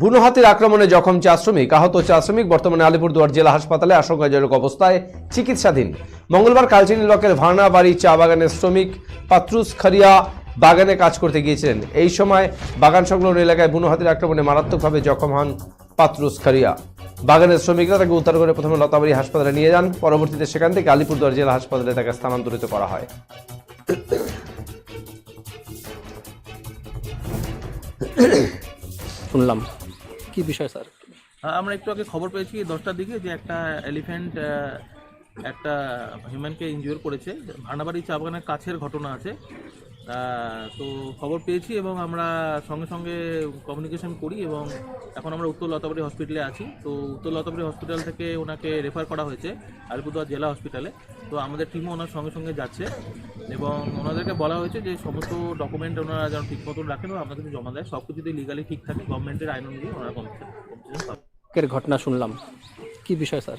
বুনো হাতির আক্রমণে জখম চা শ্রমিক, আহত চা শ্রমিক বর্তমানে আলিপুরদুয়ার জেলা হাসপাতালে আশঙ্কাজনক অবস্থায় চিকিৎসাধীন। মঙ্গলবার কালচিনি ব্লকের ভার্না বাড়ি চা বাগানের শ্রমিক পাত্রুস খারিয়া বাগানে কাজ করতে গিয়েছিলেন। এই সময় বাগান সংলগ্ন এলাকায় বুনো হাতির আক্রমণে মারাত্মকভাবে জখম হন পাত্রুস খারিয়া। বাগানের শ্রমিকরা তাকে উদ্ধার করে প্রথমে লতাবাড়ি হাসপাতালে নিয়ে যান, পরবর্তীতে সেখান থেকে আলিপুরদুয়ার জেলা হাসপাতালে তাকে স্থানান্তরিত করা হয়। শুনলাম। কি বিষয়, স্যার? হ্যাঁ আমরা একটু আগে খবর পেয়েছি দশটার দিকে যে একটা এলিফ্যান্ট একটা হিউম্যানকে ইনজিওর করেছে। ভান্ডাবাড়ি চা বাগানের কাছের ঘটনা আছে। তো খবর পেয়েছি এবং আমরা সঙ্গে সঙ্গে কমিউনিকেশন করি এবং এখন আমরা উত্তর লতাবাড়ি হসপিটালে আছি। তো উত্তর লতাবাড়ি হসপিটাল থেকে ওনাকে রেফার করা হয়েছে, আলিপুরদুয়ার জেলা হসপিটালে তো আমাদের টিমও ওনার সঙ্গে সঙ্গে যাচ্ছে এবং ওনাদেরকে বলা হয়েছে যে সমস্ত ডকুমেন্ট ওনারা যেন ঠিক মতন রাখেন এবং আপনাদের জমা দেয়। সব কিছু যদি লিগালি ঠিক থাকে গভর্নমেন্টের আইন অনুযায়ী ওনারা ঘটনা শুনলাম। কি বিষয় স্যার